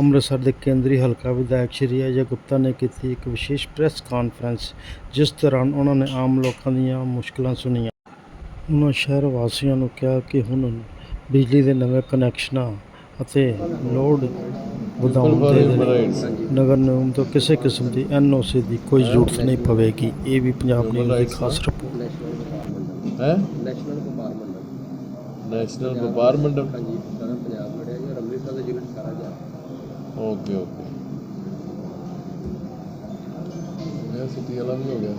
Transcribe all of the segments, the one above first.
ਅੰਮ੍ਰਿਤਸਰ ਦੇ ਕੇਂਦਰੀ ਹਲਕਾ ਵਿਧਾਇਕ ਸ਼੍ਰੀ ਅਜੇ ਗੁਪਤਾ ਨੇ ਕੀਤੀ ਇੱਕ ਵਿਸ਼ੇਸ਼ ਪ੍ਰੈਸ ਕਾਨਫਰੰਸ ਜਿਸ ਦੌਰਾਨ ਉਹਨਾਂ ਨੇ ਆਮ ਲੋਕਾਂ ਦੀਆਂ ਮੁਸ਼ਕਲਾਂ ਸੁਣੀਆਂ। ਉਹਨਾਂ ਸ਼ਹਿਰ ਵਾਸੀਆਂ ਨੂੰ ਕਿਹਾ ਕਿ ਹੁਣ ਬਿਜਲੀ ਦੇ ਨਵੇਂ ਕਨੈਕਸ਼ਨਾਂ ਅਤੇ ਲੋਡ ਵਧਾਉਣ ਦੇ ਲਈ ਨਗਰ ਨਿਗਮ ਤੋਂ ਕਿਸੇ ਕਿਸਮ ਦੀ ਐਨਓਸੀ ਦੀ ਕੋਈ ਜ਼ਰੂਰਤ ਨਹੀਂ ਪਵੇਗੀ। ਇਹ ਵੀ ਪੰਜਾਬ ਨਿਊਜ਼ ਦੀ ਖਾਸ ਰਿਪੋਰਟ। ਹੈ? ਨੈਸ਼ਨਲ ਵਪਾਰ ਮੰਡਲ। ਨੈਸ਼ਨਲ ਵਪਾਰ ਮੰਡਲ? ਹਾਂਜੀ ਸਾਰਾ ਪੰਜਾਬ ਲੜਿਆ ਜੀ ਅੰਮ੍ਰਿਤਸਰ ਦਾ ਯੂਨਿਟ ਸਾਰਾ ਗਿਆ। ਓਕੇ ਓਕੇ ਇਹ ਸਿਟੀ ਵਾਲਾ ਵੀ ਹੋ ਗਿਆ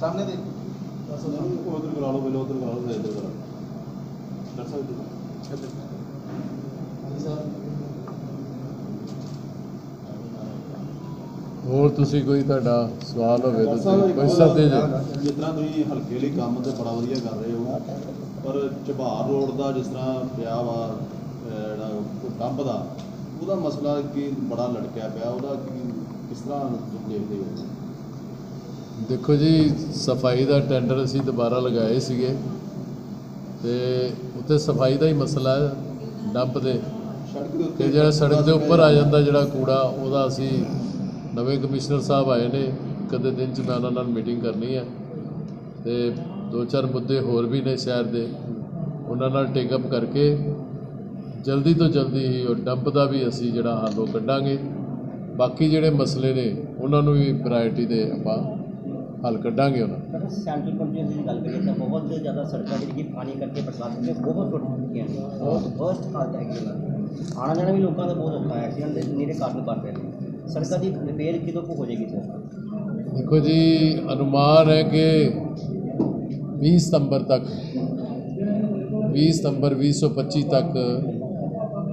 ਸਾਹਮਣੇ ਦੇ ਉਧਰ ਕਰਾ ਲਓ ਪਹਿਲਾਂ ਉਧਰ ਕਰਾ ਲਓ ਫਿਰ ਇੱਧਰ ਕਰਾ ਡਾਕਟਰ ਸਾਹਿਬ ਤੁਸੀਂ ਕੋਈ ਤੁਹਾਡਾ ਸਵਾਲ ਹੋਵੇ ਤਾਂ ਤੁਸੀਂ ਪੁੱਛ ਸਕਦੇ ਜੀ। ਜਿਸ ਤਰ੍ਹਾਂ ਤੁਸੀਂ ਹਲਕੇ ਲਈ ਕੰਮ ਤੇ ਬੜਾ ਵਧੀਆ ਕਰ ਰਹੇ ਹੋ ਪਰ ਚਬਾਰ ਰੋਡ ਦਾ ਜਿਸ ਤਰ੍ਹਾਂ ਪਿਆ ਵਾ ਜਿਹੜਾ ਡੰਪ ਦਾ ਉਹਦਾ ਮਸਲਾ ਕੀ ਬੜਾ ਲੜਕਿਆ ਪਿਆ ਉਹਦਾ ਕਿਸ ਤਰ੍ਹਾਂ ਦੇਖਦੇ ਹੋ? ਦੇਖੋ ਜੀ ਸਫ਼ਾਈ ਦਾ ਟੈਂਡਰ ਅਸੀਂ ਦੁਬਾਰਾ ਲਗਾਏ ਸੀਗੇ ਤੇ ਉੱਥੇ ਸਫ਼ਾਈ ਦਾ ਹੀ ਮਸਲਾ ਹੈ ਡੰਪ ਦੇ। ਸੜਕ ਦੇ ਤੇ ਜਿਹੜਾ ਸੜਕ ਦੇ ਉੱਪਰ ਆ ਜਾਂਦਾ ਜਿਹੜਾ ਕੂੜਾ ਉਹਦਾ ਅਸੀਂ ਨਵੇਂ ਕਮਿਸ਼ਨਰ ਸਾਹਿਬ ਆਏ ਨੇ ਕਦੇ ਦਿਨ ਚ ਮੈਂ ਉਹਨਾਂ ਨਾਲ ਮੀਟਿੰਗ ਕਰਨੀ ਹੈ ਤੇ ਦੋ ਚਾਰ ਮੁੱਦੇ ਹੋਰ ਵੀ ਨੇ ਸ਼ਹਿਰ ਦੇ। ਉਹਨਾਂ ਨਾਲ ਟੇਕ ਅਪ ਕਰਕੇ ਜਲਦੀ ਤੋਂ ਜਲਦੀ ਹੀ ਉਹ ਡੰਪ ਦਾ ਵੀ ਅਸੀਂ ਜਿਹੜਾ ਹੱਲ ਉਹ ਕੱਢਾਂਗੇ। ਬਾਕੀ ਜਿਹੜੇ ਮਸਲੇ ਨੇ ਉਹਨਾਂ ਨੂੰ ਵੀ ਪ੍ਰਾਇੋਰਟੀ ਦੇ ਆਪਾਂ ਹੱਲ ਕੱਢਾਂਗੇ ਉਹਨਾਂ ਦਾ। ਸਰ ਸੈਂਟਰਲ ਦੀ ਗੱਲ ਕਰੀਏ ਤਾਂ ਬਹੁਤ ਜ਼ਿਆਦਾ ਸੜਕਾਂ ਜਿਹੜੀ ਪਾਣੀ ਕਰਕੇ ਬਰਸਾਤ ਵਿੱਚ ਬਹੁਤ ਟੁੱਟ ਚੁੱਕੀਆਂ ਨੇ। ਬਹੁਤ ਵਰਸਟ ਹਾਲਤ ਹੈਗੀ ਉਹਨਾਂ ਜਾਣਾ ਵੀ ਲੋਕਾਂ ਦਾ ਬਹੁਤ ਔਖਾ ਹੈ ਐਕਸੀਡੈਂਟ ਦੇ ਨੀਰੇ ਕਾਰਨ ਬਣ ਰਹੇ ਨੇ। ਸੜਕਾਂ ਦੀ ਰਿਪੇਅਰ ਕਿਦੋਂ ਕੁ ਹੋ ਜਾਏਗੀ ਸਰ? ਦੇਖੋ ਜੀ ਅਨੁਮਾਨ ਹੈ ਕਿ 20 ਸਤੰਬਰ ਤੱਕ 20 ਸਤੰਬਰ 2025 ਤੱਕ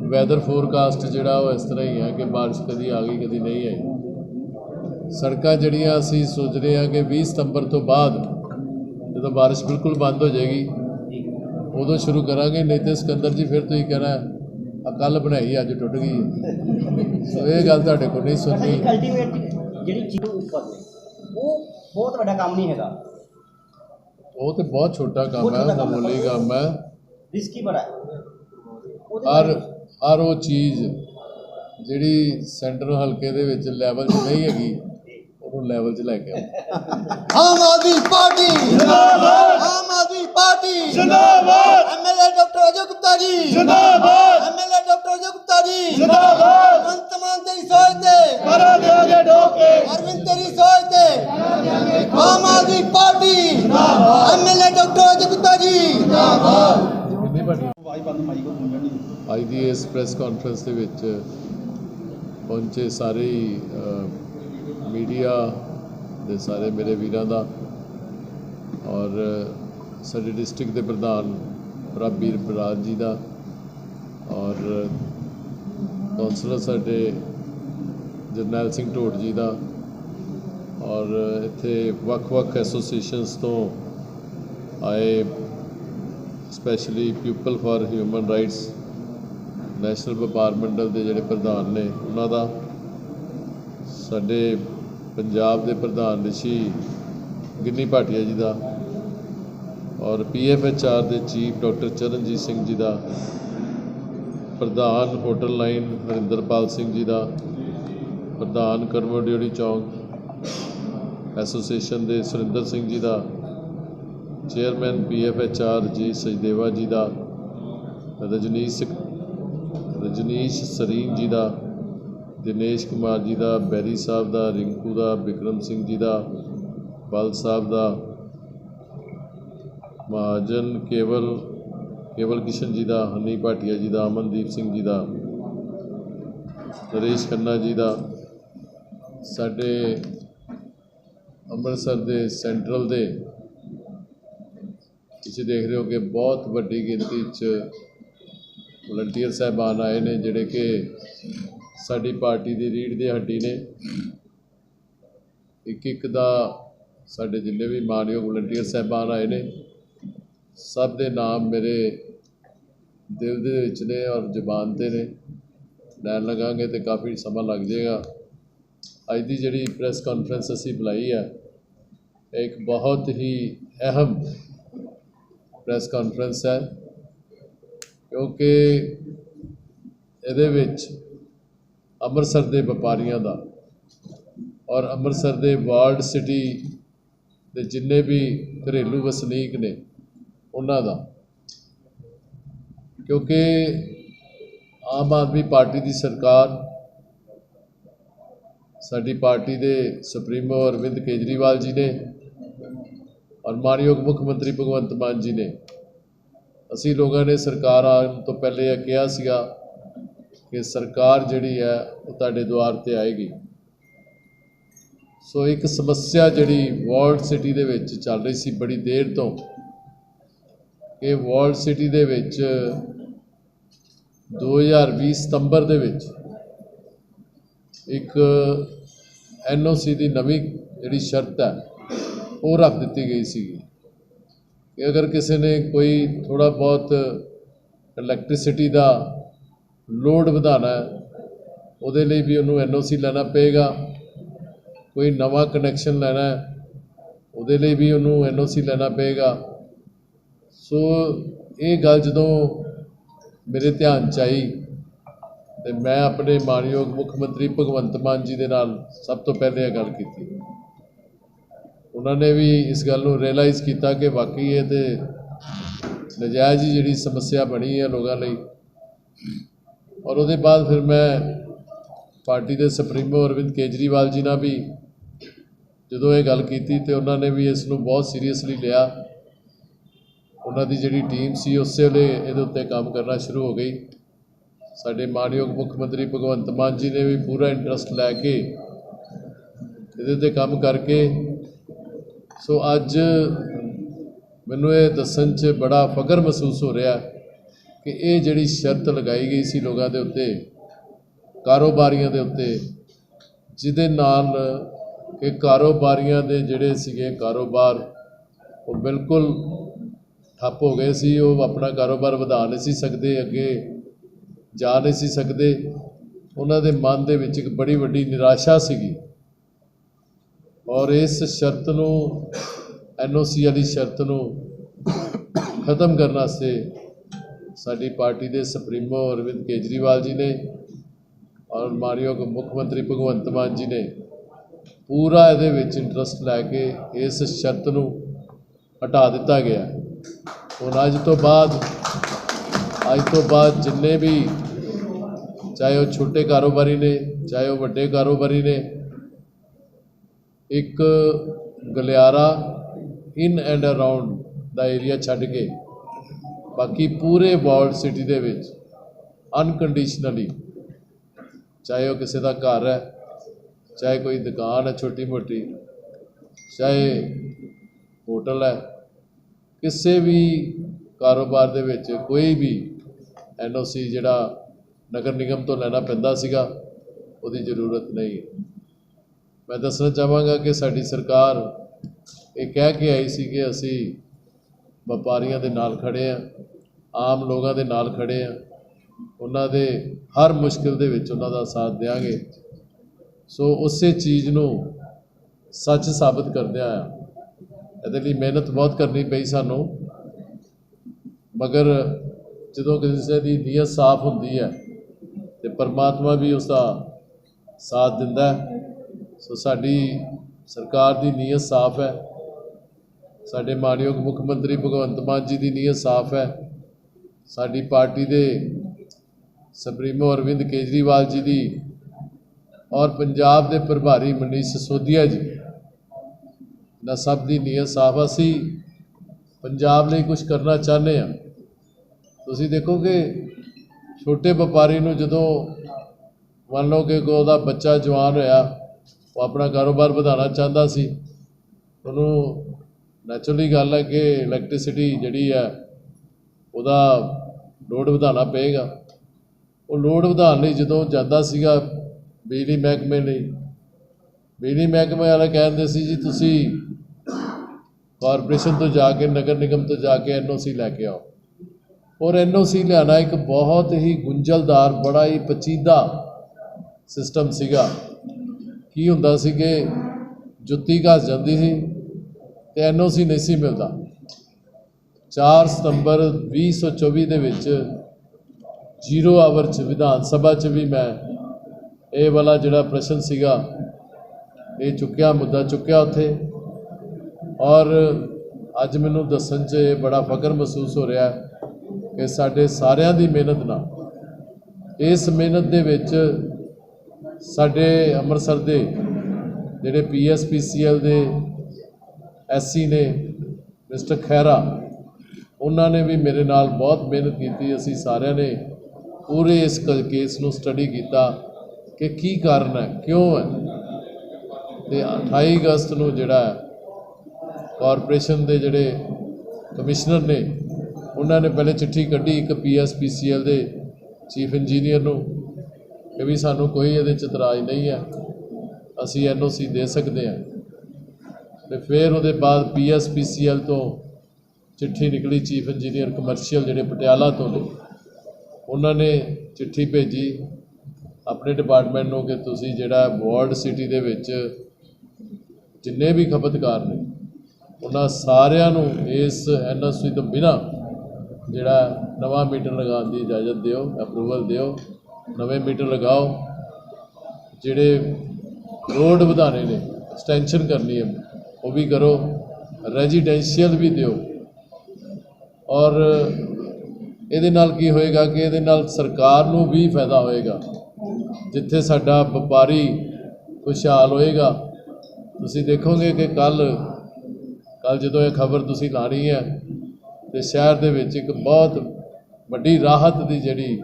ਵੈਦਰ ਫੋਰਕਾਸਟ ਜਿਹੜਾ ਉਹ ਇਸ ਤਰ੍ਹਾਂ ਹੀ ਹੈ ਕਿ ਬਾਰਿਸ਼ ਕਦੀ ਆ ਗਈ ਕਦੀ ਨਹੀਂ ਆਈ। ਸੜਕਾਂ ਜਿਹੜੀਆਂ ਅਸੀਂ ਸੋਚ ਰਹੇ ਹਾਂ ਕਿ 20 ਸਤੰਬਰ ਤੋਂ ਬਾਅਦ ਜਦੋਂ ਬਾਰਿਸ਼ ਬਿਲਕੁਲ ਬੰਦ ਹੋ ਜਾਏਗੀ ਉਦੋਂ ਸ਼ੁਰੂ ਕਰਾਂਗੇ ਨਹੀਂ ਤੇ ਸਿਕੰਦਰ ਜੀ ਫਿਰ ਤੁਸੀਂ ਕਹਿਣਾ ਆ ਕੱਲ ਬਣਾਈ ਅੱਜ ਟੁੱਟ ਗਈ ਸੋ ਇਹ ਗੱਲ ਤੁਹਾਡੇ ਕੋਲ ਨਹੀਂ ਸੁਣਨੀ। ਇੱਕ ਅਲਟੀਮੇਟ ਜਿਹੜੀ ਚੀਜ਼ ਉੱਪਰ ਨੇ ਉਹ ਬਹੁਤ ਵੱਡਾ ਕੰਮ ਨਹੀਂ ਹੈਗਾ। ਉਹ ਤੇ ਬਹੁਤ ਛੋਟਾ ਕੰਮ ਹੈ ਛੋਟਾ ਕੰਮ ਹੈ। ਮਾਮੂਲੀ ਕੰਮ ਹੈ। ਰਿਸਕੀ ਬੜਾ ਹੈ। ਬਾਰੇ- ਹਰ ਉਹ ਚੀਜ਼ ਜਿਹੜੀ ਸੈਂਟਰ ਹਲਕੇ ਦੇ ਵਿੱਚ ਲੈਵਲ 'ਚ ਨਹੀਂ ਹੈਗੀ ਉਹਨੂੰ ਲੈਵਲ 'ਚ ਲੈ ਕੇ ਆਓ। ਆਮ ਆਦਮੀ ਪਾਰਟੀ। ਜਿੰਦਾਬਾਦ। ਆਮ ਆਦਮੀ ਪਾਰਟੀ। ਜਿੰਦਾਬਾਦ। MLA doctor Ajay Gupta ji. ਜਿੰਦਾਬਾਦ। MLA doctor Ajay Gupta ji. ਜਿੰਦਾਬਾਦ। ਮੰਤ ਮਾਨ ਤੇਰੀ ਸੋਚ ਤੇ। ਕਰਾ ਦੇਗੇ ਢੋਕੇ ਅਰਵਿੰਦ ਤੇਰੀ ਸੋਚ ਤੇ। ਆਮ ਆਦਮੀ ਪਾਰਟੀ। ਜਿੰਦਾਬਾਦ। MLA doctor Ajay Gupta ji. ਕਿੰਨੀ ਬਣੀ ਵਾਈ ਬੰਦ ਮਾਈ ਕੋ ਪਹੁੰਚਣ ਨਹੀਂ ਅੱਜ ਦੀ ਇਸ ਪ੍ਰੈਸ ਕਾਨਫਰੰਸ ਦੇ ਵਿੱਚ ਪਹੁੰਚੇ ਸਾਰੇ ਹੀ, ਮੀਡੀਆ ਦੇ ਸਾਰੇ ਮੇਰੇ ਵੀਰਾਂ ਦਾ ਔਰ ਸਾਡੇ ਡਿਸਟ੍ਰਿਕਟ ਦੇ ਪ੍ਰਧਾਨ ਪ੍ਰਭਬੀਰ ਬਰਾਜ ਜੀ ਦਾ ਔਰ ਕੌਂਸਲਰ ਸਾਡੇ ਜਰਨੈਲ ਸਿੰਘ ਢੋਟ ਜੀ ਦਾ ਔਰ ਇੱਥੇ ਵੱਖ-ਵੱਖ ਐਸੋਸੀਏਸ਼ਨਸ ਤੋਂ ਆਏ specially people for human rights national ਵਪਾਰ ਮੰਡਲ ਦੇ ਜਿਹੜੇ ਪ੍ਰਧਾਨ ਨੇ ਉਹਨਾਂ ਦਾ ਸਾਡੇ ਪੰਜਾਬ ਦੇ ਪ੍ਰਧਾਨ ਰਿਸ਼ੀ ਗਿੰਨੀ ਭਾਟੀਆ ਜੀ ਦਾ ਔਰ ਪੀਐਫਐਚਆਰ ਦੇ ਚੀਫ ਡਾਕਟਰ ਚਰਨਜੀਤ ਸਿੰਘ ਜੀ ਦਾ, ਪ੍ਰਧਾਨ ਹੋਟਲ ਲਾਈਨ ਹਰਿੰਦਰਪਾਲ ਸਿੰਘ ਜੀ ਦਾ, ਪ੍ਰਧਾਨ ਕਰਮੋ ਡਿਊਟੀ ਚੌਂਕ ਐਸੋਸੀਏਸ਼ਨ ਦੇ ਸੁਰਿੰਦਰ ਸਿੰਘ ਜੀ ਦਾ, ਚੇਅਰਮੈਨ ਪੀਐਫਐਚਆਰ ਜੀ ਸਜਦੇਵਾ ਜੀ ਦਾ, ਰਜਨੀਸ਼ ਰਜਨੀਸ਼ ਸਰੀਨ ਜੀ ਦਾ ਦਿਨੇਸ਼ ਕੁਮਾਰ ਜੀ ਦਾ, ਬੈਰੀ ਸਾਹਿਬ ਦਾ, ਰਿੰਕੂ ਦਾ ਵਿਕਰਮ ਸਿੰਘ ਜੀ ਦਾ, ਬਲ ਸਾਹਿਬ ਦਾ। ਮਹਾਜਨ ਕੇਵਲ ਕੇਵਲ ਕਿਸ਼ਨ ਜੀ ਦਾ, ਹਨੀ ਭਾਟੀਆ ਜੀ ਦਾ, ਅਮਨਦੀਪ ਸਿੰਘ ਜੀ ਦਾ, ਨਰੇਸ਼ ਖੰਨਾ ਜੀ ਦਾ। ਸਾਡੇ ਅੰਮ੍ਰਿਤਸਰ ਦੇ ਸੈਂਟਰਲ ਦੇ ਤੁਸੀਂ ਦੇਖ ਰਹੇ ਹੋ ਕਿ ਬਹੁਤ ਵੱਡੀ ਗਿਣਤੀ 'ਚ ਵਲੰਟੀਅਰ ਸਾਹਿਬਾਨ ਆਏ ਨੇ, ਜਿਹੜੇ ਕਿ ਸਾਡੀ ਪਾਰਟੀ ਦੀ ਰੀੜ ਦੀ ਹੱਡੀ ਨੇ। ਇੱਕ ਇੱਕ ਦਾ ਸਾਡੇ ਜਿੰਨੇ ਵੀ ਮਾਨਯੋਗ ਵਲੰਟੀਅਰ ਸਾਹਿਬਾਨ ਆਏ ਨੇ, ਸਭ ਦੇ ਨਾਮ ਮੇਰੇ ਦਿਲ ਦੇ ਵਿੱਚ ਨੇ ਔਰ ਜ਼ੁਬਾਨ ਤੇ ਨੇ। ਲੈਣ ਲਗਾਂਗੇ ਤੇ ਕਾਫੀ ਸਮਾਂ ਲੱਗ ਜਾਏਗਾ। ਅੱਜ ਦੀ ਜਿਹੜੀ ਪ੍ਰੈਸ ਕਾਨਫਰੰਸ ਅਸੀਂ ਬੁਲਾਈ ਹੈ ਇੱਕ ਬਹੁਤ ਹੀ ਅਹਿਮ ਪ੍ਰੈਸ ਕਾਨਫਰੰਸ ਹੈ, ਕਿਉਂਕਿ ਇਹਦੇ ਵਿੱਚ ਅੰਮ੍ਰਿਤਸਰ ਦੇ ਵਪਾਰੀਆਂ ਦਾ। ਔਰ ਅੰਮ੍ਰਿਤਸਰ ਦੇ ਵਾਰਡ ਸਿਟੀ ਦੇ ਜਿੰਨੇ ਵੀ ਘਰੇਲੂ ਵਸਨੀਕ ਨੇ, ਉਹਨਾਂ ਦਾ। ਕਿਉਂਕਿ ਆਮ ਆਦਮੀ ਪਾਰਟੀ ਦੀ ਸਰਕਾਰ, ਸਾਡੀ ਪਾਰਟੀ ਦੇ ਸੁਪਰੀਮੋ ਅਰਵਿੰਦ ਕੇਜਰੀਵਾਲ ਜੀ ਨੇ ਔਰ ਮਾਨਯੋਗ ਮੁੱਖ ਮੰਤਰੀ ਭਗਵੰਤ ਮਾਨ ਜੀ ਨੇ। ਅਸੀਂ ਲੋਕਾਂ ਨੇ ਸਰਕਾਰ ਆਉਣ ਤੋਂ ਪਹਿਲੇ ਇਹ ਕਿਹਾ ਸੀਗਾ ਕਿ ਸਰਕਾਰ ਜਿਹੜੀ ਹੈ ਉਹ ਤੁਹਾਡੇ ਦੁਆਰ ਤੇ ਆਏਗੀ। ਸੋ ਇੱਕ ਸਮੱਸਿਆ ਜਿਹੜੀ ਵਰਲਡ ਸਿਟੀ ਦੇ ਵਿੱਚ ਚੱਲ ਰਹੀ ਸੀ ਬੜੀ ਦੇਰ ਤੋਂ ਕਿ ਵਰਲਡ ਸਿਟੀ ਦੇ ਵਿੱਚ 2020 ਸਤੰਬਰ ਦੇ ਵਿੱਚ ਇੱਕ ਐਨਓਸੀ ਦੀ ਨਵੀਂ ਜਿਹੜੀ ਸ਼ਰਤ ਹੈ, ਉਹ ਰੱਖ ਦਿੱਤੀ ਗਈ ਸੀਗੀ। ਕਿ ਅਗਰ ਕਿਸੇ ਨੇ ਕੋਈ ਥੋੜਾ ਬਹੁਤ ਇਲੈਕਟ੍ਰਿਸਿਟੀ ਦਾ ਲੋਡ ਵਧਾਉਣਾ ਉਹਦੇ ਲਈ ਵੀ ਉਹਨੂੰ ਐਨਓਸੀ ਲੈਣਾ ਪਏਗਾ, ਕੋਈ ਨਵਾਂ ਕਨੈਕਸ਼ਨ ਲੈਣਾ ਉਹਦੇ ਲਈ ਵੀ ਉਹਨੂੰ ਐਨਓਸੀ ਲੈਣਾ ਪਏਗਾ। ਸੋ ਇਹ ਗੱਲ ਜਦੋਂ ਮੇਰੇ ਧਿਆਨ ਚ ਆਈ, ਤੇ ਮੈਂ ਆਪਣੇ ਮਾਨਯੋਗ ਮੁੱਖ ਮੰਤਰੀ ਭਗਵੰਤ ਮਾਨ ਜੀ ਦੇ ਨਾਲ ਸਭ ਤੋਂ ਪਹਿਲੇ ਇਹ ਗੱਲ ਕੀਤੀ। ਉਹਨਾਂ ਨੇ ਵੀ ਇਸ ਗੱਲ ਨੂੰ ਰਿਅਲਾਈਜ਼ ਕੀਤਾ ਕਿ ਵਾਕਈ ਇਹ ਤੇ ਨਜਾਇਜ਼ ਜਿਹੜੀ ਸਮੱਸਿਆ ਬਣੀ ਹੈ ਲੋਕਾਂ ਲਈ ਔਰ ਉਹਦੇ ਬਾਅਦ ਫਿਰ ਮੈਂ ਪਾਰਟੀ ਦੇ ਸੁਪਰੀਮੋ ਅਰਵਿੰਦ ਕੇਜਰੀਵਾਲ ਜੀ ਨਾਲ ਵੀ ਜਦੋਂ ਇਹ ਗੱਲ ਕੀਤੀ ਤੇ ਉਹਨਾਂ ਨੇ ਵੀ ਇਸ ਨੂੰ ਬਹੁਤ ਸੀਰੀਅਸਲੀ ਲਿਆ। ਉਹਨਾਂ ਦੀ ਜਿਹੜੀ ਟੀਮ ਸੀ ਉਸੇ ਵੇਲੇ ਇਹਦੇ ਉੱਤੇ ਕੰਮ ਕਰਨਾ ਸ਼ੁਰੂ ਹੋ ਗਈ। ਸਾਡੇ ਮਾਨਯੋਗ ਮੁੱਖ ਮੰਤਰੀ ਭਗਵੰਤ ਮਾਨ ਜੀ ਨੇ ਵੀ ਪੂਰਾ ਇੰਟਰਸਟ ਲੈ ਕੇ ਇਹਦੇ ਤੇ ਕੰਮ ਕਰਕੇ। ਸੋ ਅੱਜ ਮੈਨੂੰ ਇਹ ਦੱਸਣ 'ਚ ਬੜਾ ਫਖਰ ਮਹਿਸੂਸ ਹੋ ਰਿਹਾ। ਕਿ ਇਹ ਜਿਹੜੀ ਸ਼ਰਤ ਲਗਾਈ ਗਈ ਸੀ ਲੋਕਾਂ ਦੇ ਉੱਤੇ, ਕਾਰੋਬਾਰੀਆਂ ਦੇ ਉੱਤੇ, ਜਿਹਦੇ ਨਾਲ ਕਿ ਕਾਰੋਬਾਰੀਆਂ ਦੇ ਜਿਹੜੇ ਸੀਗੇ ਕਾਰੋਬਾਰ, ਉਹ ਬਿਲਕੁਲ ਠੱਪ ਹੋ ਗਏ ਸੀ, ਉਹ ਆਪਣਾ ਕਾਰੋਬਾਰ ਵਧਾ ਨਹੀਂ ਸੀ ਸਕਦੇ, ਅੱਗੇ ਜਾ ਨਹੀਂ ਸੀ ਸਕਦੇ। ਉਹਨਾਂ ਦੇ ਮਨ ਦੇ ਵਿੱਚ ਇੱਕ ਬੜੀ ਵੱਡੀ ਨਿਰਾਸ਼ਾ ਸੀਗੀ। ਔਰ ਇਸ ਸ਼ਰਤ ਨੂੰ ਐਨਓਸੀ ਵਾਲੀ ਸ਼ਰਤ ਨੂੰ ਖਤਮ ਕਰਨ ਵਾਸਤੇ ਸਾਡੀ ਪਾਰਟੀ ਦੇ ਸੁਪਰੀਮੋ ਅਰਵਿੰਦ ਕੇਜਰੀਵਾਲ ਜੀ ਨੇ ਔਰ ਮਾਨਯੋਗ ਮੁੱਖ ਮੰਤਰੀ ਭਗਵੰਤ ਮਾਨ ਜੀ ਨੇ ਪੂਰਾ ਇਹਦੇ ਵਿੱਚ ਇੰਟਰਸਟ ਲੈ ਕੇ ਇਸ ਸ਼ਰਤ ਨੂੰ ਹਟਾ ਦਿੱਤਾ ਗਿਆ ਹੁਣ ਅੱਜ ਤੋਂ ਬਾਅਦ, ਅੱਜ ਤੋਂ ਬਾਅਦ ਜਿੰਨੇ ਵੀ ਚਾਹੇ ਉਹ ਛੋਟੇ ਕਾਰੋਬਾਰੀ ਨੇ, ਚਾਹੇ ਉਹ ਵੱਡੇ ਕਾਰੋਬਾਰੀ ਨੇ, ਇੱਕ ਗਲਿਆਰਾ ਇਨ ਐਂਡ ਅਰਾਊਂਡ ਦਾ ਏਰੀਆ ਛੱਡ ਕੇ ਬਾਕੀ ਪੂਰੇ ਵਾਰਡ ਸਿਟੀ ਦੇ ਵਿੱਚ ਅਨਕੰਡੀਸ਼ਨਲੀ ਚਾਹੇ ਉਹ ਕਿਸੇ ਦਾ ਘਰ ਹੈ, ਚਾਹੇ ਕੋਈ ਦੁਕਾਨ ਹੈ ਛੋਟੀ ਮੋਟੀ, ਚਾਹੇ ਹੋਟਲ ਹੈ, ਕਿਸੇ ਵੀ ਕਾਰੋਬਾਰ ਦੇ ਵਿੱਚ ਕੋਈ ਵੀ ਐਨਓਸੀ ਜਿਹੜਾ ਨਗਰ ਨਿਗਮ ਤੋਂ ਲੈਣਾ ਪੈਂਦਾ ਸੀਗਾ, ਉਹਦੀ ਜ਼ਰੂਰਤ ਨਹੀਂ। ਮੈਂ ਦੱਸਣਾ ਚਾਹਾਂਗਾ ਕਿ ਸਾਡੀ ਸਰਕਾਰ ਇਹ ਕਹਿ ਕੇ ਆਈ ਸੀ ਕਿ ਅਸੀਂ ਵਪਾਰੀਆਂ ਦੇ ਨਾਲ ਖੜੇ ਆ, ਆਮ ਲੋਕਾਂ ਦੇ ਨਾਲ ਖੜੇ ਆ। ਉਹਨਾਂ ਦੇ ਹਰ ਮੁਸ਼ਕਿਲ ਦੇ ਵਿੱਚ ਉਹਨਾਂ ਦਾ ਸਾਥ ਦੇਵਾਂਗੇ ਸੋ ਉਸੇ ਚੀਜ਼ ਨੂੰ ਸੱਚ ਸਾਬਤ ਕਰਦਿਆਂ ਆ। ਇਹਦੇ ਲਈ ਮਿਹਨਤ ਬਹੁਤ ਕਰਨੀ ਪਈ ਸਾਨੂੰ। ਮਗਰ ਜਦੋਂ ਕਿਸੇ ਦੀ ਨੀਅਤ ਸਾਫ਼ ਹੁੰਦੀ ਹੈ ਤੇ ਪਰਮਾਤਮਾ ਵੀ ਉਸ ਦਾ ਸਾਥ ਦਿੰਦਾ ਸੋ ਸਾਡੀ ਸਰਕਾਰ ਦੀ ਨੀਅਤ ਸਾਫ਼ ਹੈ। ਸਾਡੇ ਮਾਨਯੋਗ ਮੁੱਖ ਮੰਤਰੀ ਭਗਵੰਤ ਮਾਨ ਜੀ ਦੀ ਨੀਅਤ ਸਾਫ਼ ਹੈ। ਸਾਡੀ ਪਾਰਟੀ ਦੇ ਸੁਪਰੀਮੋ ਅਰਵਿੰਦ ਕੇਜਰੀਵਾਲ ਜੀ ਦੀ ਔਰ ਪੰਜਾਬ ਦੇ ਪ੍ਰਭਾਰੀ ਮਨੀਸ਼ ਸਿਸੋਦੀਆ ਜੀ ਦਾ ਸਭ ਦੀ ਨੀਅਤ ਸਾਫ਼ ਅਸੀਂ ਪੰਜਾਬ ਲਈ ਕੁਝ ਕਰਨਾ ਚਾਹੁੰਦੇ ਆ ਤੁਸੀਂ ਦੇਖੋ ਕਿ ਛੋਟੇ ਵਪਾਰੀ ਨੂੰ ਜਦੋਂ ਮੰਨ ਲਓ ਕਿ ਉਹਦਾ ਬੱਚਾ ਜਵਾਨ ਹੋਇਆ, ਉਹ ਆਪਣਾ ਕਾਰੋਬਾਰ ਵਧਾਉਣਾ ਚਾਹੁੰਦਾ ਸੀ, ਉਹਨੂੰ ਨੈਚੁਰਲੀ ਗੱਲ ਹੈ ਕਿ ਇਲੈਕਟ੍ਰਿਸਿਟੀ ਜਿਹੜੀ ਹੈ, ਉਹਦਾ ਲੋਡ ਵਧਾਉਣਾ ਪਏਗਾ। ਉਹ ਲੋਡ ਵਧਾਉਣ ਲਈ ਜਦੋਂ ਜਾਂਦਾ ਸੀਗਾ ਬਿਜਲੀ ਮਹਿਕਮੇ ਲਈ, ਬਿਜਲੀ ਮਹਿਕਮੇ ਵਾਲੇ ਕਹਿੰਦੇ ਸੀ ਜੀ, ਤੁਸੀਂ ਕਾਰਪੋਰੇਸ਼ਨ ਤੋਂ ਜਾ ਕੇ, ਨਗਰ ਨਿਗਮ ਤੋਂ ਜਾ ਕੇ ਐਨਓਸੀ ਲੈ ਕੇ ਆਓ। ਔਰ ਐਨਓਸੀ ਲਿਆਣਾ ਇੱਕ ਬਹੁਤ ਹੀ ਗੁੰਝਲਦਾਰ, ਬੜਾ ਹੀ ਪਚੀਦਾ ਸਿਸਟਮ ਸੀਗਾ। ਕੀ ਹੁੰਦਾ ਸੀ ਕਿ ਜੁੱਤੀ ਘਸ ਜਾਂਦੀ ਸੀ ਤੇ ਐਨਓਸੀ ਨਹੀਂ ਸੀ ਮਿਲਦਾ। 4 ਸਤੰਬਰ 2024 ਦੇ ਵਿੱਚ ਜ਼ੀਰੋ ਆਵਰ ਚ ਵਿਧਾਨ ਸਭਾ ਚ ਵੀ ਮੈਂ ਇਹ ਵਾਲਾ ਜਿਹੜਾ ਪ੍ਰਸ਼ਨ ਸੀਗਾ, ਇਹ ਚੁੱਕਿਆ, ਮੁੱਦਾ ਚੁੱਕਿਆ ਉੱਥੇ। ਔਰ ਅੱਜ ਮੈਨੂੰ ਦੱਸਣ 'ਚ ਇਹ ਬੜਾ ਫਕਰ ਮਹਿਸੂਸ ਹੋ ਰਿਹਾ ਕਿ ਸਾਡੇ ਸਾਰਿਆਂ ਦੀ ਮਿਹਨਤ ਨਾਲ, ਇਸ ਮਿਹਨਤ ਦੇ ਵਿੱਚ ਸਾਡੇ ਅੰਮ੍ਰਿਤਸਰ ਦੇ ਜਿਹੜੇ ਪੀਐਸਪੀਸੀਐਲ ਦੇ ਐਸਸੀ ਨੇ, ਮਿਸਟਰ ਖੈਰਾ ਉਹਨਾਂ ਨੇ ਵੀ ਮੇਰੇ ਨਾਲ ਬਹੁਤ ਮਿਹਨਤ ਕੀਤੀ, ਅਸੀਂ ਸਾਰਿਆਂ ਨੇ ਪੂਰੇ ਇਸ ਕ- ਕੇਸ ਨੂੰ ਸਟੱਡੀ ਕੀਤਾ ਕਿ ਕੀ ਕਾਰਨ ਹੈ, ਕਿਉਂ ਹੈ? ਤੇ 28 ਅਗਸਤ ਨੂੰ ਜਿਹੜਾ ਕਾਰਪੋਰੇਸ਼ਨ ਦੇ ਜਿਹੜੇ ਕਮਿਸ਼ਨਰ ਨੇ, ਉਹਨਾਂ ਨੇ ਪਹਿਲੇ ਚਿੱਠੀ ਕੱਢੀ ਇੱਕ ਪੀਐਸਪੀਸੀਐਲ ਦੇ ਚੀਫ ਇੰਜੀਨੀਅਰ ਨੂੰ ਕਿ ਵੀ ਸਾਨੂੰ ਕੋਈ ਇਹਦੇ ਚ ਇਤਰਾਜ਼ ਨਹੀਂ ਹੈ, ਅਸੀਂ ਐਨਓਸੀ ਦੇ ਸਕਦੇ ਹਾਂ। ਤੇ ਫਿਰ ਉਹਦੇ ਬਾਅਦ ਪੀਐਸਪੀਸੀਐਲ ਤੋਂ ਚਿੱਠੀ ਨਿਕਲੀ ਚੀਫ ਇੰਜੀਨੀਅਰ ਕਮਰਸ਼ੀਅਲ ਜਿਹੜੇ ਪਟਿਆਲਾ ਤੋਂ ਨੇ, ਉਹਨਾਂ ਨੇ ਚਿੱਠੀ ਭੇਜੀ, ਆਪਣੇ ਡਿਪਾਰਟਮੈਂਟ ਨੂੰ ਕਿ ਤੁਸੀਂ ਜਿਹੜਾ ਵਾਰਡ ਸਿਟੀ ਦੇ ਵਿੱਚ ਜਿੰਨੇ ਵੀ ਖਪਤਕਾਰ ਨੇ, ਉਹਨਾਂ ਸਾਰਿਆਂ ਨੂੰ ਇਸ ਐਨਓਸੀ ਤੋਂ ਬਿਨਾ ਜਿਹੜਾ ਨਵਾਂ ਮੀਟਰ ਲਗਾਉਣ ਦੀ ਇਜਾਜ਼ਤ ਦਿਓ ਅਪਰੂਵਲ ਦਿਓ, ਨਵੇਂ ਮੀਟਰ ਲਗਾਓ, ਜਿਹੜੇ ਰੋਡ ਵਧਾਣੇ ਨੇ ਐਕਸਟੈਂਸ਼ਨ ਕਰਨੀ ਹੈ। ਉਹ ਵੀ ਕਰੋ ਰੈਜ਼ੀਡੈਂਸ਼ੀਅਲ ਵੀ ਦਿਓ। ਔਰ ਇਹਦੇ ਨਾਲ ਕੀ ਹੋਏਗਾ ਕਿ ਇਹਦੇ ਨਾਲ ਸਰਕਾਰ ਨੂੰ ਵੀ ਫਾਇਦਾ ਹੋਏਗਾ। ਜਿੱਥੇ ਸਾਡਾ ਵਪਾਰੀ ਖੁਸ਼ਹਾਲ ਹੋਏਗਾ, ਤੁਸੀਂ ਦੇਖੋਗੇ ਕਿ ਕੱਲ ਕੱਲ ਜਦੋਂ ਇਹ ਖਬਰ ਤੁਸੀਂ ਲਾਣੀ ਹੈ, ਤੇ ਸ਼ਹਿਰ ਦੇ ਵਿੱਚ ਇੱਕ ਬਹੁਤ ਵੱਡੀ ਰਾਹਤ ਦੀ ਜਿਹੜੀ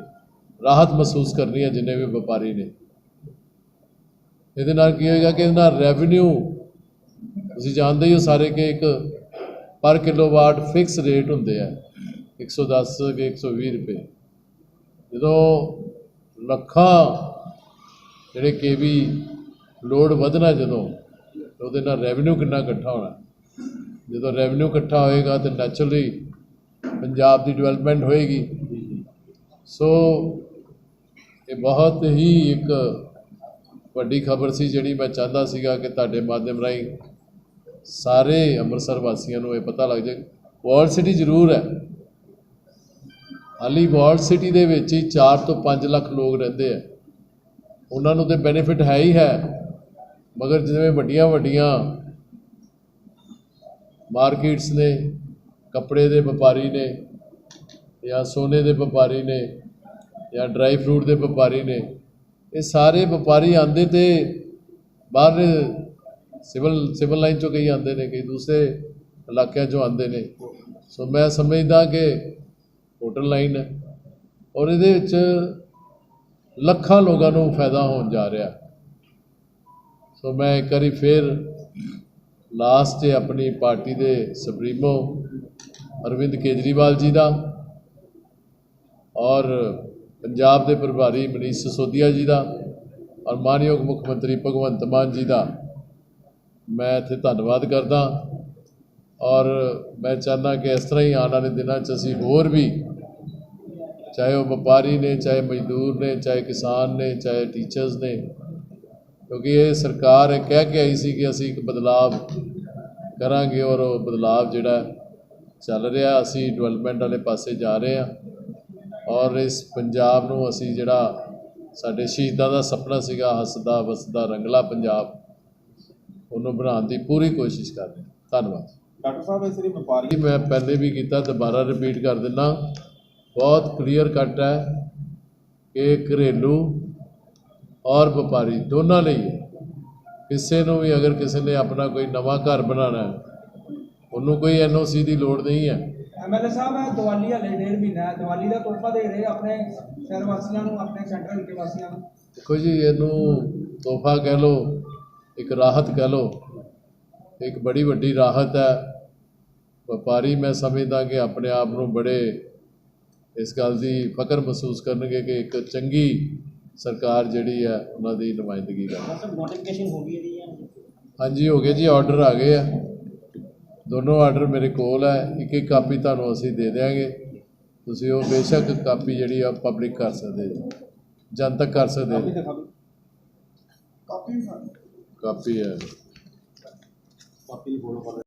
ਰਾਹਤ ਮਹਿਸੂਸ ਕਰਨੀ ਹੈ ਜਿੰਨੇ ਵੀ ਵਪਾਰੀ ਨੇ। ਇਹਦੇ ਨਾਲ ਕੀ ਹੋਏਗਾ ਕਿ ਇਹਦੇ ਨਾਲ ਰੈਵਨਿਊ ਤੁਸੀਂ ਜਾਣਦੇ ਹੀ ਹੋ ਸਾਰੇ ਕਿ ਇੱਕ ਪਰ ਕਿਲੋਵਾਟ ਫਿਕਸ ਰੇਟ ਹੁੰਦੇ ਆ 110 ਕੇ 120 ਰੁਪਏ। ਜਦੋਂ ਲੱਖਾਂ ਜਿਹੜੇ ਕੇਵੀ ਲੋਡ ਵਧਣਾ ਜਦੋਂ ਉਹਦੇ ਨਾਲ ਰੈਵਨਿਊ ਕਿੰਨਾ ਇਕੱਠਾ ਹੋਣਾ। ਜਦੋਂ ਰੈਵਨਿਊ ਇਕੱਠਾ ਹੋਏਗਾ ਤੇ ਨੈਚੁਰਲੀ ਪੰਜਾਬ ਦੀ ਡਿਵੈਲਪਮੈਂਟ ਹੋਏਗੀ। ਸੋ ਇਹ ਬਹੁਤ ਹੀ ਇੱਕ ਵੱਡੀ ਖਬਰ ਸੀ ਜਿਹੜੀ ਮੈਂ ਚਾਹੁੰਦਾ ਸੀਗਾ ਕਿ ਤੁਹਾਡੇ ਮਾਧਿਅਮ ਰਾਹੀਂ ਸਾਰੇ ਅੰਮ੍ਰਿਤਸਰ ਵਾਸੀਆਂ ਨੂੰ ਇਹ ਪਤਾ ਲੱਗ ਜਾਏ ਵਰਲਡ ਸਿਟੀ ਜ਼ਰੂਰ ਹੈ। ਹਾਲੀ ਵਰਲਡ ਸਿਟੀ ਦੇ ਵਿੱਚ ਹੀ 4 ਤੋਂ 5 ਲੱਖ ਲੋਕ ਰਹਿੰਦੇ ਆ। ਉਹਨਾਂ ਨੂੰ ਤੇ ਬੈਨੀਫਿਟ ਹੈ ਹੀ ਹੈ, ਮਗਰ ਜਿਵੇਂ ਵੱਡੀਆਂ ਵੱਡੀਆਂ ਮਾਰਕੀਟਸ ਨੇ, ਕੱਪੜੇ ਦੇ ਵਪਾਰੀ ਨੇ, ਜਾਂ ਸੋਨੇ ਦੇ ਵਪਾਰੀ ਨੇ, ਜਾਂ ਡਰਾਈ ਫਰੂਟ ਦੇ ਵਪਾਰੀ ਨੇ, ਇਹ ਸਾਰੇ ਵਪਾਰੀ ਆਂਦੇ ਤੇ ਬਾਹਰ ਸਿਵਲ ਸਿਵਲ ਲਾਈਨ ਚੋਂ ਕਈ ਆਉਂਦੇ ਨੇ, ਕਈ ਦੂਸਰੇ ਇਲਾਕਿਆਂ ਚੋਂ ਆਉਂਦੇ ਨੇ। ਸੋ ਮੈਂ ਸਮਝਦਾ ਕਿ ਹੋਟਲ ਲਾਈਨ ਹੈ ਔਰ ਇਹਦੇ ਵਿੱਚ ਲੱਖਾਂ ਲੋਕਾਂ ਨੂੰ ਫਾਇਦਾ ਹੋਣ ਜਾ ਰਿਹਾ। ਸੋ ਮੈਂ ਇੱਕ ਵਾਰੀ ਫੇਰ ਲਾਸਟ 'ਤੇ ਆਪਣੀ ਪਾਰਟੀ ਦੇ ਸੁਪਰੀਮੋ ਅਰਵਿੰਦ ਕੇਜਰੀਵਾਲ ਜੀ ਦਾ ਔਰ ਪੰਜਾਬ ਦੇ ਪ੍ਰਭਾਰੀ ਮਨੀਸ਼ ਸਸੋਦੀਆ ਜੀ ਦਾ ਔਰ ਮਾਨਯੋਗ ਮੁੱਖ ਮੰਤਰੀ ਭਗਵੰਤ ਮਾਨ ਜੀ ਦਾ। ਮੈਂ ਇੱਥੇ ਧੰਨਵਾਦ ਕਰਦਾ ਔਰ ਮੈਂ ਚਾਹੁੰਦਾ ਕਿ ਇਸ ਤਰ੍ਹਾਂ ਹੀ ਆਉਣ ਵਾਲੇ ਦਿਨਾਂ 'ਚ ਅਸੀਂ ਹੋਰ ਵੀ ਚਾਹੇ ਉਹ ਵਪਾਰੀ ਨੇ, ਚਾਹੇ ਮਜ਼ਦੂਰ ਨੇ, ਚਾਹੇ ਕਿਸਾਨ ਨੇ, ਚਾਹੇ ਟੀਚਰਸ ਨੇ, ਕਿਉਂਕਿ ਇਹ ਸਰਕਾਰ ਇਹ ਕਹਿ ਕੇ ਆਈ ਸੀ ਕਿ ਅਸੀਂ ਇੱਕ ਬਦਲਾਵ ਕਰਾਂਗੇ ਔਰ ਉਹ ਬਦਲਾਵ ਜਿਹੜਾ ਚੱਲ ਰਿਹਾ, ਅਸੀਂ ਡਿਵੈਲਪਮੈਂਟ ਵਾਲੇ ਪਾਸੇ ਜਾ ਰਹੇ ਹਾਂ ਔਰ ਇਸ ਪੰਜਾਬ ਨੂੰ ਅਸੀਂ ਜਿਹੜਾ ਸਾਡੇ ਸ਼ਹੀਦਾਂ ਦਾ ਸੁਪਨਾ ਸੀਗਾ, ਹੱਸਦਾ, ਵਸਦਾ ਰੰਗਲਾ ਪੰਜਾਬ ਉਹਨੂੰ ਬਣਾਉਣ ਦੀ ਪੂਰੀ ਕੋਸ਼ਿਸ਼ ਕਰ ਰਹੇ ਹਾਂ। ਧੰਨਵਾਦ। ਡਾਕਟਰ ਸਾਹਿਬ ਇਸ ਲਈ ਵਪਾਰੀ ਮੈਂ ਪਹਿਲੇ ਵੀ ਕੀਤਾ ਦੁਬਾਰਾ ਰਿਪੀਟ ਕਰ ਦਿੰਦਾ। ਬਹੁਤ ਕਲੀਅਰ ਕੱਟ ਹੈ ਕਿ ਘਰੇਲੂ ਔਰ ਵਪਾਰੀ ਦੋਨਾਂ ਲਈ ਹੈ। ਕਿਸੇ ਨੂੰ ਵੀ ਅਗਰ ਕਿਸੇ ਨੇ ਆਪਣਾ ਕੋਈ ਨਵਾਂ ਘਰ ਬਣਾਉਣਾ ਹੈ ਉਹਨੂੰ ਕੋਈ ਐਨਓਸੀ ਦੀ ਲੋੜ ਨਹੀਂ ਹੈ। ਐਮਐਲਏ ਸਾਹਿਬ ਇਹ ਦੀਵਾਲੀ ਹਲੇ ਡੇਢ ਮਹੀਨਾ ਹੈ। ਦੀਵਾਲੀ ਦਾ ਤੋਹਫਾ ਦੇ ਰਹੇ ਆਪਣੇ ਸ਼ਹਿਰ ਵਾਸੀਆਂ ਨੂੰ ਆਪਣੇ ਸੈਂਟਰਲ ਹਲਕੇ ਵਾਸੀਆਂ ਨੂੰ। ਦੇਖੋ ਜੀ ਇਹਨੂੰ ਤੋਹਫਾ ਕਹਿ ਲਓ ਇੱਕ ਰਾਹਤ ਕਹਿ ਲਓ ਇੱਕ ਬੜੀ ਵੱਡੀ ਰਾਹਤ ਹੈ। ਵਪਾਰੀ ਮੈਂ ਸਮਝਦਾ ਕਿ ਆਪਣੇ ਆਪ ਨੂੰ ਬੜੇ ਇਸ ਗੱਲ ਦੀ ਫਖਰ ਮਹਿਸੂਸ ਕਰਨਗੇ ਕਿ ਇੱਕ ਚੰਗੀ ਸਰਕਾਰ ਜਿਹੜੀ ਹੈ ਉਹਨਾਂ ਦੀ ਨੁਮਾਇੰਦਗੀ ਕਰ ਨੋਟੀਫਿਕੇਸ਼ਨ ਹੋ ਗਈ ਇਹਦੀ ਹਾਂਜੀ ਹੋ ਗਏ ਜੀ ਆਰਡਰ ਆ ਗਏ ਆ। ਦੋਨੋਂ ਆਰਡਰ ਮੇਰੇ ਕੋਲ ਹੈ। ਇੱਕ ਇੱਕ ਕਾਪੀ ਤੁਹਾਨੂੰ ਅਸੀਂ ਦੇ ਦਿਆਂਗੇ। ਤੁਸੀਂ ਉਹ ਬੇਸ਼ੱਕ ਕਾਪੀ ਜਿਹੜੀ ਆ ਪਬਲਿਕ ਕਰ ਸਕਦੇ ਜੀ ਜਨਤਕ ਕਰ ਸਕਦੇ ਜੀ ਕਾਪੀ ਹੈ।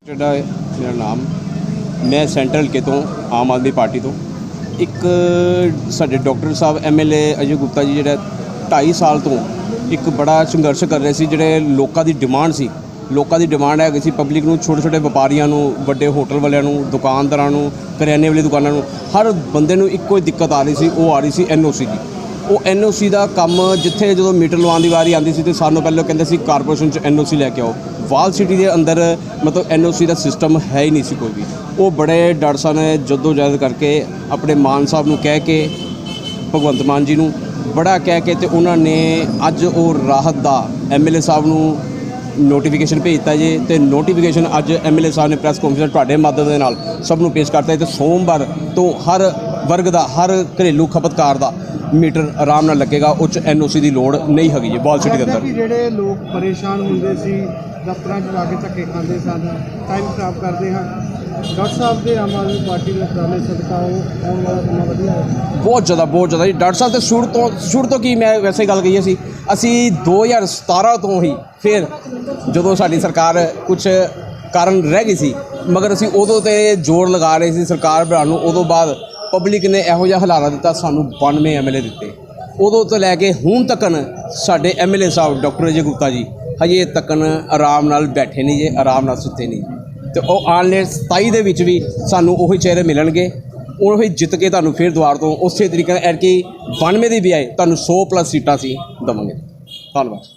ਜਿਹੜਾ ਮੇਰਾ ਨਾਮ, ਮੈਂ ਸੈਂਟਰਲ ਕੇ ਤੋਂ, ਆਮ ਆਦਮੀ ਪਾਰਟੀ ਤੋਂ। ਇੱਕ ਸਾਡੇ ਡਾਕਟਰ ਸਾਹਿਬ ਐਮਐਲਏ ਅਜੇ ਗੁਪਤਾ ਜੀ, ਜਿਹੜਾ 2.5 ਸਾਲ ਤੋਂ ਇੱਕ ਬੜਾ ਸੰਘਰਸ਼ ਕਰ ਰਹੇ ਸੀ, ਜਿਹੜੇ ਲੋਕਾਂ ਦੀ ਡਿਮਾਂਡ ਸੀ। ਲੋਕਾਂ ਦੀ ਡਿਮਾਂਡ ਹੈਗੀ ਸੀ, ਪਬਲਿਕ ਨੂੰ ਛੋਟੇ ਛੋਟੇ ਵਪਾਰੀਆਂ ਨੂੰ, ਵੱਡੇ ਹੋਟਲ ਵਾਲਿਆਂ ਨੂੰ, ਦੁਕਾਨਦਾਰਾਂ ਨੂੰ, ਕਰਿਆਨੇ ਵਾਲੀ ਦੁਕਾਨਾਂ ਨੂੰ। ਹਰ ਬੰਦੇ ਨੂੰ ਇੱਕੋ ਹੀ ਦਿੱਕਤ ਆ ਰਹੀ ਸੀ, ਉਹ ਆ ਰਹੀ ਸੀ ਐਨਓਸੀ ਦੀ ਉਹ ਐਨਓਸੀ ਦਾ ਕੰਮ ਜਿੱਥੇ ਜਦੋਂ ਮੀਟਰ ਲਵਾਉਣ ਦੀ ਵਾਰੀ ਆਉਂਦੀ ਸੀ ਤੇ ਸਾਨੂੰ ਪਹਿਲਾਂ ਕਹਿੰਦੇ ਸੀ ਕਾਰਪੋਰੇਸ਼ਨ ਚ ਐਨਓਸੀ ਲੈ ਕੇ ਆਓ। ਵਾਲ ਸਿਟੀ ਦੇ ਅੰਦਰ ਮਤਲਬ ਐਨਓਸੀ ਦਾ ਸਿਸਟਮ ਹੈ ਹੀ ਨਹੀਂ ਸੀ ਕੋਈ ਵੀ। ਉਹ ਬੜੇ ਡਰ ਸਨ, ਜਦੋਂ ਜਹਿਦ ਕਰਕੇ ਆਪਣੇ ਮਾਨ ਸਾਹਿਬ ਨੂੰ ਕਹਿ ਕੇ, ਭਗਵੰਤ ਮਾਨ ਜੀ ਨੂੰ ਬੜਾ ਕਹਿ ਕੇ ਤੇ ਉਹਨਾਂ ਨੇ ਅੱਜ ਉਹ ਰਾਹਤ ਦਾ ਐਮਐਲਏ ਸਾਹਿਬ ਨੂੰ ਨੋਟੀਫਿਕੇਸ਼ਨ ਭੇਜਤਾ ਜੇ ਤੇ ਨੋਟੀਫਿਕੇਸ਼ਨ ਅੱਜ ਐਮਐਲਏ ਸਾਹਿਬ ਨੇ ਪ੍ਰੈਸ ਕਾਨਫਰੰਸ ਤੁਹਾਡੇ ਮਦਦ ਦੇ ਨਾਲ ਸਭ ਨੂੰ ਪੇਸ਼ ਕਰਤਾ ਹੈ ਤੇ ਸੋਮਵਾਰ ਤੋਂ ਹਰ ਵਰਗ ਦਾ, ਹਰ ਘਰੇਲੂ ਖਪਤਕਾਰ ਦਾ ਮੀਟਰ ਆਰਾਮ ਨਾਲ ਲੱਗੇਗਾ ਉਹ 'ਚ ਐਨਓਸੀ ਦੀ ਲੋੜ ਨਹੀਂ ਹੈਗੀ ਜੀ ਬਾਲ ਸਿਟੀ ਦੇ ਅੰਦਰ। ਜਿਹੜੇ ਲੋਕ ਪਰੇਸ਼ਾਨ ਹੁੰਦੇ ਸੀ ਦਫ਼ਤਰਾਂ 'ਚ ਜਾ ਕੇ ਧੱਕੇ ਖਾਂਦੇ ਸਨ ਟਾਈਮ ਖਰਾਬ ਕਰਦੇ ਹਨ। ਡਾਕਟਰ ਸਾਹਿਬ ਦੇ ਆਮ ਆਦਮੀ ਪਾਰਟੀ ਦੇ ਉਪਰਾਲੇ ਸਦਕਾ ਉਹ ਆਉਣ ਵਾਲਾ ਸਮਾਂ ਵਧੀਆ ਹੈ। ਬਹੁਤ ਜ਼ਿਆਦਾ ਬਹੁਤ ਜ਼ਿਆਦਾ ਜੀ। ਡਾਕਟਰ ਸਾਹਿਬ ਤੇ ਸ਼ੁਰੂ ਤੋਂ ਸ਼ੁਰੂ ਤੋਂ ਕੀ ਮੈਂ ਵੈਸੇ ਗੱਲ ਕਹੀ ਸੀ ਅਸੀਂ 2017 ਤੋਂ ਹੀ ਫਿਰ ਜਦੋਂ ਸਾਡੀ ਸਰਕਾਰ ਕੁਝ ਕਾਰਨ ਰਹਿ ਗਈ ਸੀ ਮਗਰ ਅਸੀਂ ਉਦੋਂ ਤੇ ਜ਼ੋਰ ਲਗਾ ਰਹੇ ਸੀ ਸਰਕਾਰ ਬਣਾਉਣ ਨੂੰ ਉਦੋਂ ਬਾਅਦ ਪਬਲਿਕ ਨੇ ਇਹੋ ਜਿਹਾ ਹਲਾਰਾ ਦਿੱਤਾ, ਸਾਨੂੰ 92 ਐਮਐਲਏ ਦਿੱਤੇ। ਉਦੋਂ ਤੋਂ ਲੈ ਕੇ ਹੁਣ ਤੱਕਨ ਸਾਡੇ ਐਮਐਲਏ ਸਾਹਿਬ, ਡਾਕਟਰ ਅਜੇ ਗੁਪਤਾ ਜੀ, ਹਜੇ ਤੱਕਨ ਆਰਾਮ ਨਾਲ ਬੈਠੇ ਨਹੀਂ ਜੇ, ਆਰਾਮ ਨਾਲ ਸੁੱਤੇ ਨਹੀਂ ਤੇ ਉਹ ਆਨਲਾਈਨ 27 ਦੇ ਵਿੱਚ ਵੀ ਸਾਨੂੰ ਉਹੀ ਚਿਹਰੇ ਮਿਲਣਗੇ, ਉਹ ਹੀ ਜਿੱਤ ਕੇ ਤੁਹਾਨੂੰ ਫਿਰ ਦੁਆਰ ਤੋਂ ਉਸੇ ਤਰੀਕੇ ਨਾਲ ਐਰਕੀ 92 ਦੀ ਵੀ ਤੁਹਾਨੂੰ 100 ਪਲੱਸ ਸੀਟਾਂ ਅਸੀਂ ਦੇਵਾਂਗੇ। ਧੰਨਵਾਦ।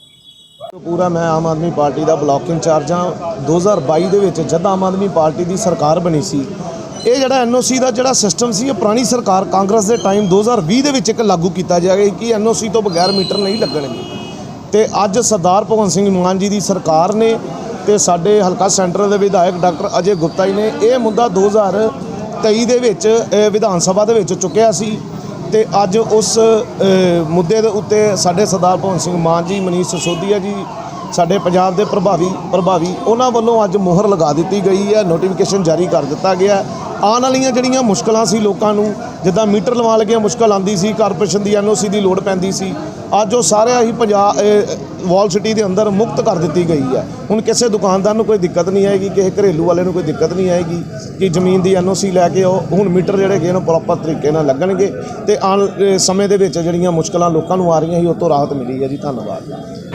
ਪੂਰਾ ਮੈਂ ਆਮ ਆਦਮੀ ਪਾਰਟੀ ਦਾ ਬਲਾਕ ਇੰਚਾਰਜ ਹਾਂ। 2022 ਦੇ ਵਿੱਚ ਜਦ ਆਮ ਆਦਮੀ ਪਾਰਟੀ ਦੀ ਸਰਕਾਰ ਬਣੀ ਸੀ ਇਹ ਜਿਹੜਾ ਐਨਓਸੀ ਦਾ ਜਿਹੜਾ ਸਿਸਟਮ ਸੀ, ਇਹ ਪੁਰਾਣੀ ਸਰਕਾਰ ਕਾਂਗਰਸ ਦੇ ਟਾਈਮ 2020 ਦੇ ਵਿੱਚ ਇੱਕ ਲਾਗੂ ਕੀਤਾ ਜਾਏਗਾ ਕਿ ਐਨਓਸੀ ਤੋਂ ਬਗੈਰ ਮੀਟਰ ਨਹੀਂ ਲੱਗਣਗੇ। ਤੇ ਅੱਜ ਸਰਦਾਰ ਭਗਵੰਤ ਸਿੰਘ ਮਾਨ ਜੀ ਦੀ ਸਰਕਾਰ ਨੇ ਤੇ ਸਾਡੇ ਹਲਕਾ ਸੈਂਟਰ ਦੇ ਵਿਧਾਇਕ ਡਾਕਟਰ ਅਜੇ ਗੁਪਤਾ ਜੀ ਨੇ ਇਹ ਮੁੱਦਾ 2023 ਦੇ ਵਿੱਚ ਵਿਧਾਨ ਸਭਾ ਦੇ ਵਿੱਚ ਚੁੱਕਿਆ ਸੀ। ਤੇ ਅੱਜ ਉਸ ਮੁੱਦੇ ਦੇ ਉੱਤੇ ਸਾਡੇ ਸਰਦਾਰ ਭਗਵੰਤ ਸਿੰਘ ਮਾਨ ਜੀ, ਮਨੀਸ਼ ਸਸੋਦੀਆ ਜੀ ਸਾਡੇ ਪੰਜਾਬ ਦੇ ਪ੍ਰਭਾਵੀ ਪ੍ਰਭਾਵੀ, ਉਹਨਾਂ ਵੱਲੋਂ ਅੱਜ ਮੋਹਰ ਲਗਾ ਦਿੱਤੀ ਗਈ ਹੈ ਨੋਟੀਫਿਕੇਸ਼ਨ ਜਾਰੀ ਕਰ ਦਿੱਤਾ ਗਿਆ ਆਉਣ ਵਾਲੀਆਂ ਜਿਹੜੀਆਂ ਮੁਸ਼ਕਲਾਂ ਸੀ ਲੋਕਾਂ ਨੂੰ, ਜਿੱਦਾਂ ਮੀਟਰ ਲਵਾ ਲੱਗਿਆ, ਮੁਸ਼ਕਲ ਆਂਦੀ ਸੀ ਕਾਰਪੋਰੇਸ਼ਨ ਦੀ ਐਨਓਸੀ ਦੀ ਲੋੜ ਪੈਂਦੀ ਸੀ, ਅੱਜ ਉਹ ਸਾਰਿਆਂ ਹੀ ਪੰਜਾਬ ਵਾਲ ਸਿਟੀ ਦੇ ਅੰਦਰ ਮੁਕਤ ਕਰ ਦਿੱਤੀ ਗਈ ਹੈ। ਹੁਣ ਕਿਸੇ ਦੁਕਾਨਦਾਰ ਨੂੰ ਕੋਈ ਦਿੱਕਤ ਨਹੀਂ ਆਏਗੀ, ਕਿਸੇ ਘਰੇਲੂ ਵਾਲੇ ਨੂੰ ਕੋਈ ਦਿੱਕਤ ਨਹੀਂ ਆਏਗੀ ਕਿ ਜ਼ਮੀਨ ਦੀ ਐਨਓਸੀ ਲੈ ਕੇ ਉਹ ਹੁਣ ਮੀਟਰ ਜਿਹੜੇ ਗਏ ਨੇ ਪ੍ਰੋਪਰ ਤਰੀਕੇ ਨਾਲ ਲੱਗਣਗੇ ਤੇ ਆਉਣ ਸਮੇਂ ਦੇ ਵਿੱਚ ਜਿਹੜੀਆਂ ਮੁਸ਼ਕਲਾਂ ਲੋਕਾਂ ਨੂੰ ਆ ਰਹੀਆਂ ਸੀ, ਉਹ ਤੋਂ ਰਾਹਤ ਮਿਲੀ ਹੈ ਜੀ। ਧੰਨਵਾਦ।